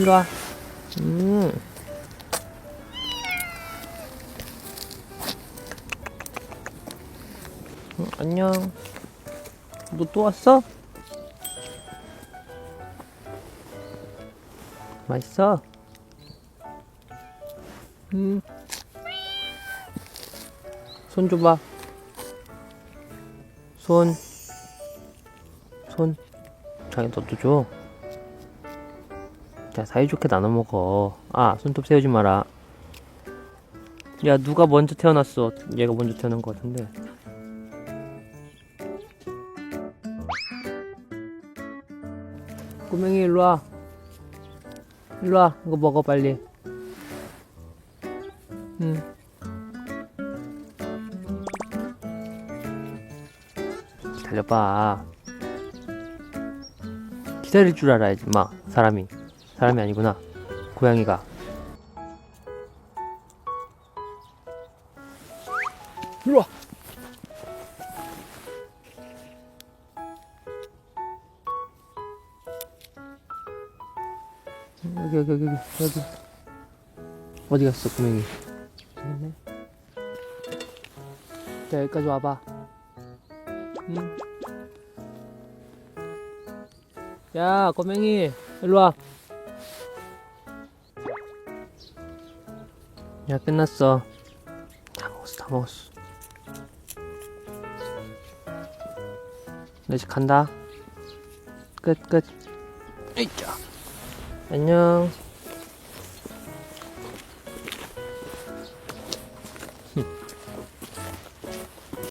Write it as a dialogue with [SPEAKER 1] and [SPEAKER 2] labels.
[SPEAKER 1] 일로 와. 음. 어, 안녕. 너 또 왔어? 맛있어? 음. 손 줘봐. 손. 손. 자기 너도 줘. 자, 사이좋게 나눠 먹어. 아, 손톱 세우지 마라. 야, 누가 먼저 태어났어? 얘가 먼저 태어난 것 같은데. 꼬맹이 일로 와. 일로 와. 이거 먹어 빨리. 응. 기다려봐. 기다릴 줄 알아야지, 마. 사람이. 사람이 아니구나. 고양이가. 일로 와. 여기 여기 여기 여기 어디 갔어 구멍이 있네 자 여기까지 와봐 응. 야 꼬맹이 일로와 야 끝났어. 다 먹었어 다 먹었어. 나 이제 간다. 끝 끝. 에이짜 안녕